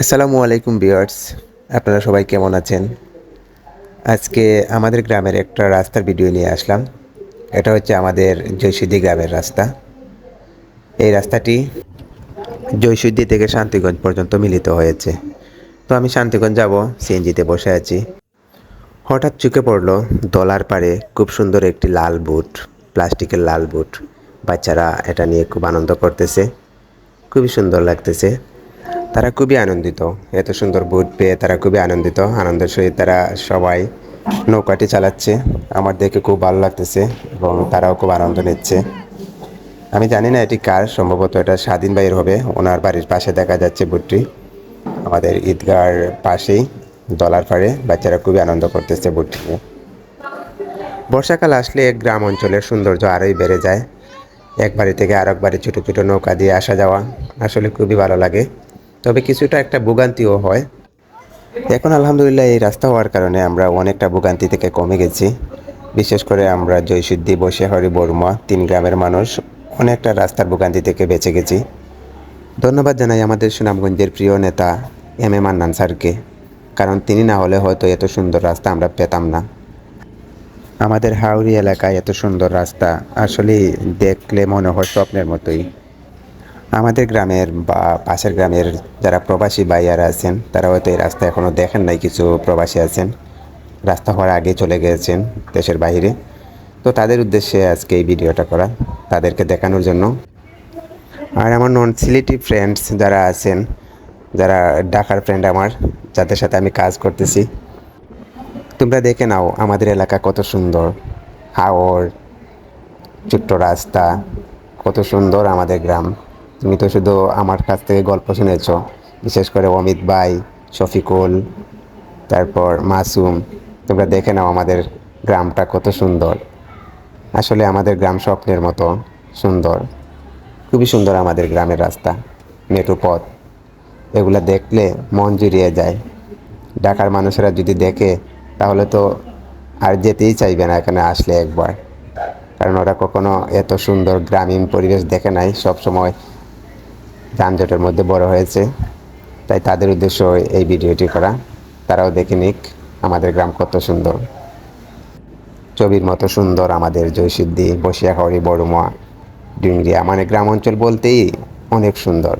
আসসালামু আলাইকুম বিয়ার্স আপনারা সবাই কেমন আছেন? আজকে আমাদের গ্রামের একটা রাস্তার ভিডিও নিয়ে আসলাম। এটা হচ্ছে আমাদের জয়সিদ্ধি গ্রামের রাস্তা। এই রাস্তাটি জয়সিদ্ধি থেকে শান্তিগঞ্জ পর্যন্ত মিলিত হয়েছে। তো আমি শান্তিগঞ্জ যাব, সিএনজিতে বসে আছি। হঠাৎ চোখে পড়ল দলার পাড়ে খুব সুন্দর একটি লাল বুট, প্লাস্টিকের লাল বুট। বাচ্চারা এটা নিয়ে খুব আনন্দ করতেছে। খুবই সুন্দর লাগতেছে। তারা খুবই আনন্দিত। এত সুন্দর বুট পেয়ে তারা খুবই আনন্দিত। আনন্দের সহিত তারা সবাই নৌকাটি চালাচ্ছে। আমার দেখে খুব ভালো লাগতেছে এবং তারাও খুব আনন্দ নিচ্ছে। আমি জানি না এটি কার, সম্ভবত এটা স্বাধীন ভাইয়ের হবে। ওনার বাড়ির পাশে দেখা যাচ্ছে বুটটি। আমাদের ঈদগার পাশেই, দলার পাড়ে বাচ্চারা খুবই আনন্দ করতেছে বুটটি বর্ষাকাল আসলে গ্রাম অঞ্চলের সৌন্দর্য আরোই বেড়ে যায়। এক বাড়ি থেকে আরেক বাড়ি ছোটো ছোটো নৌকা দিয়ে আসা যাওয়া আসলে খুবই ভালো লাগে। তবে কিছুটা একটা ভোগান্তিও হয়। এখন আলহামদুলিল্লাহ এই রাস্তা হওয়ার কারণে আমরা অনেকটা ভোগান্তি থেকে কমে গেছি। বিশেষ করে আমরা জয়সিদ্ধি হরি বর্মা তিন গ্রামের মানুষ অনেকটা রাস্তার ভোগান্তি থেকে বেঁচে গেছি। ধন্যবাদ জানাই আমাদের সুনামগঞ্জের প্রিয় নেতা এম এ মান্নান স্যারকে, কারণ তিনি না হলে হয়তো এত সুন্দর রাস্তা আমরা পেতাম না। আমাদের হাওড়ি এলাকায় এত সুন্দর রাস্তা আসলে দেখলে মনে হয় স্বপ্নের মতোই। আমাদের গ্রামের বা পাশের গ্রামের যারা প্রবাসী ভাইয়ারা আছেন তারা হয়তো এই রাস্তা এখনও দেখেন নাই, কিছু প্রবাসী আছেন। রাস্তা হওয়ার আগে চলে গিয়েছেন দেশের বাইরে। তো তাদের উদ্দেশ্যে আজকে এই ভিডিওটা করা, তাদেরকে দেখানোর জন্য। আর আমার নন সিলেটি ফ্রেন্ডস যারা আছেন, যারা ডাকার ফ্রেন্ড আমার, যাদের সাথে আমি কাজ করতেছি, তোমরা দেখে নাও আমাদের এলাকা কত সুন্দর। হাওর, ছোট্ট রাস্তা, কত সুন্দর আমাদের গ্রাম। তুমি তো শুধু আমার কাছ থেকে গল্প শুনেছ। বিশেষ করে অমিত ভাই, শফিকুল, তারপর মাসুম। তোমরা দেখে নাও আমাদের গ্রামটা কত সুন্দর। আসলে আমাদের গ্রাম স্বপ্নের মতো সুন্দর। খুবই সুন্দর আমাদের গ্রামের রাস্তা মেট্রো পথ। এগুলো দেখলে মন জুড়িয়ে যায়। ঢাকার মানুষেরা যদি দেখে, তাহলে তো আর যেতেই চাইবে না এখানে আসলে একবার। কারণ ওরা কখনো এত সুন্দর গ্রামীণ পরিবেশ দেখে নাই সবসময়। যানজটের মধ্যে বড় হয়েছে। তাই তাদের উদ্দেশ্য এই ভিডিওটি করা। তারাও দেখে নিক আমাদের গ্রাম কত সুন্দর। ছবির মতো সুন্দর আমাদের জয়সিদ্ধি বসিয়াখাওয়ারি বড়ুমা, ডিংরিয়া মানে গ্রাম অঞ্চল বলতেই অনেক সুন্দর।